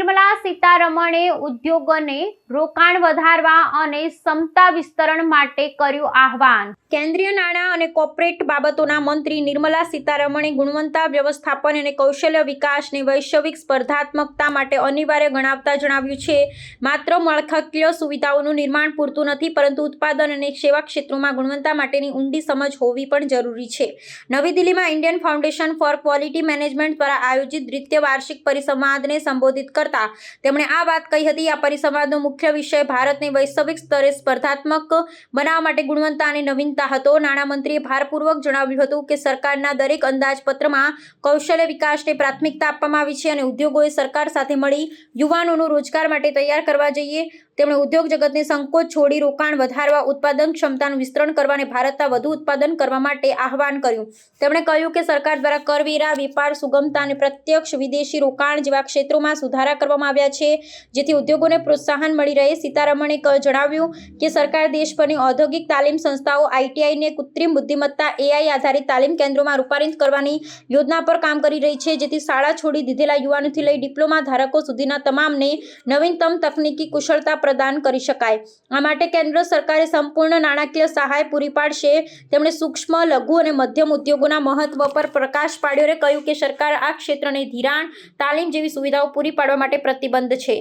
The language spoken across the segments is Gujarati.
નિર્મલા સીતારમણે ઉદ્યોગોને રોકાણ વધારવા અને ક્ષમતા વિસ્તરણ માટે કર્યું આહવાન. કેન્દ્રીય નાણાં અને કોર્પોરેટ બાબતોના મંત્રી નિર્મલા સીતારમણે ગુણવત્તા, વ્યવસ્થાપન અને કૌશલ્ય વિકાસને વૈશ્વિક સ્પર્ધાત્મકતા માટે અનિવાર્ય ગણાવતા જણાવ્યું છે. માત્ર માળખાકીય સુવિધાઓનું નિર્માણ પૂરતું નથી, પરંતુ ઉત્પાદન અને સેવા ક્ષેત્રોમાં ગુણવત્તા માટેની ઊંડી સમજ હોવી પણ જરૂરી છે. નવી દિલ્હીમાં Indian foundation for quality management દ્વારા આયોજિત દ્વિતીય વાર્ષિક પરિસંવાદને સંબોધિત કરતા તેમણે આ વાત કહી હતી, આ પરિસંવાદનો મુખ્ય વિષય ભારતને વૈશ્વિક સ્તરે સ્પર્ધાત્મક બનાવવા માટે ગુણવત્તા અને નવીનતા હતો. નાણામંત્રીએ ભારપૂર્વક જણાવ્યું હતું કે સરકારના દરેક અંદાજપત્રમાં કૌશલ્ય વિકાસને પ્રાથમિકતા આપવામાં આવી છે અને ઉદ્યોગોએ સરકાર સાથે મળી યુવાનોનો રોજગાર માટે તૈયાર કરવા જોઈએ. તેમણે ઉદ્યોગ જગતને સંકોચ છોડી રોકાણ વધારવા, ઉત્પાદન ક્ષમતાનું વિસ્તરણ કરવા અને ભારતના વધુ ઉત્પાદન કરવા માટે આહવાન કર્યું. તેમણે કહ્યું કે સરકાર દ્વારા કરવેરા, વેપાર, સુગમતા અને પ્રત્યક્ષ વિદેશી રોકાણ જેવા ક્ષેત્રોમાં સુધારા કરવામાં આવ્યા છે, જેથી ઉદ્યોગોને પ્રોત્સાહન મળી રહે. સીતારમણે જણાવ્યું કે સરકાર દેશભરની ઔદ્યોગિક તાલીમ સંસ્થાઓ આઈટીઆઈને કૃત્રિમ બુદ્ધિમત્તા, એઆઈ આધારિત તાલીમ કેન્દ્રોમાં રૂપાંતરિત કરવાની યોજના પર કામ કરી રહી છે, જેથી શાળા છોડી દીધેલા યુવાનોથી લઈ ડિપ્લોમા ધારકો સુધીના તમામને નવીનતમ તકનીકી કુશળતા પ્રદાન કરી શકાય આ માટે કેન્દ્ર સરકારે સંપૂર્ણ નાણાકીય સહાય પૂરી પાડશે તેમણે સૂક્ષ્મ લઘુ અને મધ્યમ ઉદ્યોગોના મહત્વ પર પ્રકાશ પાડ્યો અને કહ્યું કે સરકાર આ ક્ષેત્રને ધિરાણ તાલીમ જેવી સુવિધાઓ પૂરી પાડવા માટે પ્રતિબદ્ધ છે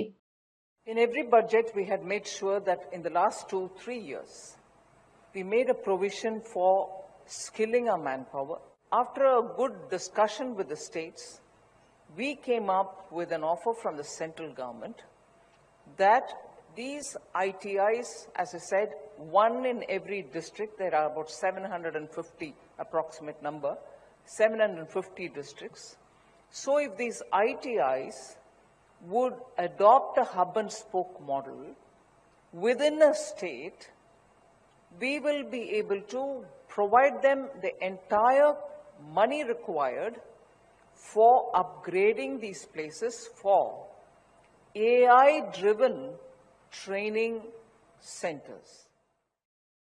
In every budget, we had made sure that in the last two, three years, we made a provision for skilling our manpower. After a good discussion with the states, we came up with an offer from the central government that these ITIs, as I said, one in every district, there are about 750 approximate number, 750 districts. So if these ITIs would adopt a hub and spoke model within a state, we will be able to provide them the entire money required for upgrading these places for AI driven training centers.